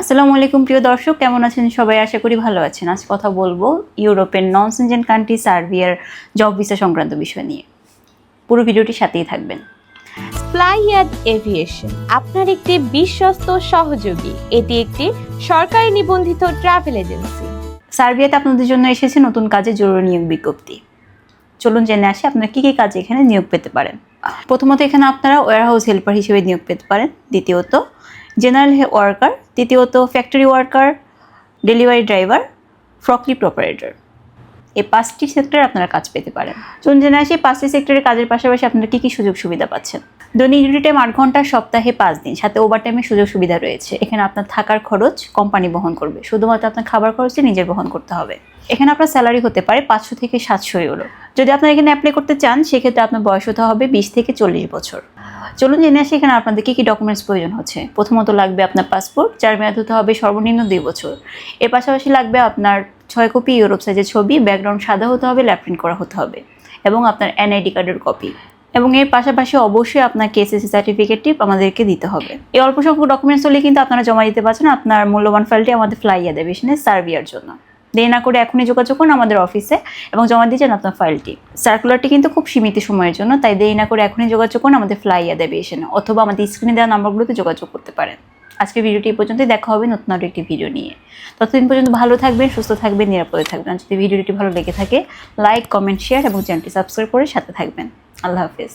আসসালামু আলাইকুম প্রিয় দর্শক। কেমন আছেন সবাই? আশা করি ভালো আছেন। আজ কথা বলব ইউরোপের নন সেনজেন কান্ট্রি সার্বিয়ার জব ভিসা সংক্রান্ত বিষয় নিয়ে। পুরো ভিডিওটি সাথেই থাকবেন। ফ্লাইয়াদ এভিয়েশন আপনার একটি বিশ্বস্ত সহযোগী। এটি একটি সরকারি নিবন্ধিত ট্রাভেল এজেন্সি সার্বিয়াতে আপনাদের জন্য এসেছে নতুন কাজে জরুরি নিয়োগ বিজ্ঞপ্তি। চলুন জেনে আসি আপনারা কী কী কাজে এখানে নিয়োগ পেতে পারেন। প্রথমত এখানে আপনারা ওয়ারহাউস হেল্পার হিসেবে নিয়োগ পেতে পারেন। দ্বিতীয়ত জেনারেল ওয়ার্কার তৃতীয়ত factory worker, delivery driver forklift operator এই পাঁচটি সেক্টরে আপনারা কাজ পেতে পারেন। চলুন জেনে আসি, পাঁচটি সেক্টরের কাজের পাশাপাশি আপনারা কী কী সুযোগ সুবিধা পাচ্ছেন? দৈনিক ডিউটি টাইম আট ঘণ্টা, সপ্তাহে পাঁচ দিন, সাথে ওভার টাইমের সুযোগ সুবিধা রয়েছে। এখানে আপনার থাকার খরচ কোম্পানি বহন করবে। শুধুমাত্র আপনার খাবার খরচে নিজের বহন করতে হবে। এখানে আপনার স্যালারি হতে পারে পাঁচশো থেকে সাতশো ইউরো যদি আপনার এখানে অ্যাপ্লাই করতে চান, সেক্ষেত্রে আপনার বয়স হতে হবে বিশ থেকে চল্লিশ বছর। চলুন জেনে আসি এখানে আপনাদের কী কী ডকুমেন্টস প্রয়োজন হচ্ছে। প্রথমত লাগবে আপনার পাসপোর্ট যার মেয়াদ হতে হবে সর্বনিম্ন দুই বছর। এর পাশাপাশি লাগবে আপনার ছয় কপি ইউরোপ সাইজের ছবি ব্যাকগ্রাউন্ড সাদা হতে হবে ল্যাপ্রিন্ট করা হতে হবে, এবং আপনার এনআইডি কার্ডের কপি এবং এর পাশাপাশি অবশ্যই আপনার কেসিসি সার্টিফিকেটটি আমাদেরকে দিতে হবে। এই অল্প সংখ্যক ডকুমেন্টস হলে কিন্তু আপনারা জমা দিতে পারছেন, আপনার মূল্যবান ফাইলটি আমাদের ফ্লাইয়া দেবে সার্ভিয়ার জন্য। দেরি না করে এখনই যোগাযোগ করুন আমাদের অফিসে এবং জমা দিয়েছেন আপনার ফাইলটি। সার্কুলারটি কিন্তু খুব সীমিত সময়ের জন্য, তাই দেরি না করে এখনই যোগাযোগ করুন, আমাদের ফ্লাইয়া দেবে এসে অথবা আমাদের স্ক্রিনে দেওয়া নাম্বারগুলোতে যোগাযোগ করতে পারেন। আজকের ভিডিওটি পর্যন্তই, দেখা হবে নতুন আরও একটি ভিডিও নিয়ে। ততদিন পর্যন্ত ভালো থাকবেন, সুস্থ থাকবেন, নিরাপদে থাকবেন। যদি ভিডিওটি ভালো লেগে থাকে লাইক কমেন্ট শেয়ার এবং চ্যানেলটি সাবস্ক্রাইব করে সাথে থাকবেন। আল্লাহ হাফিজ।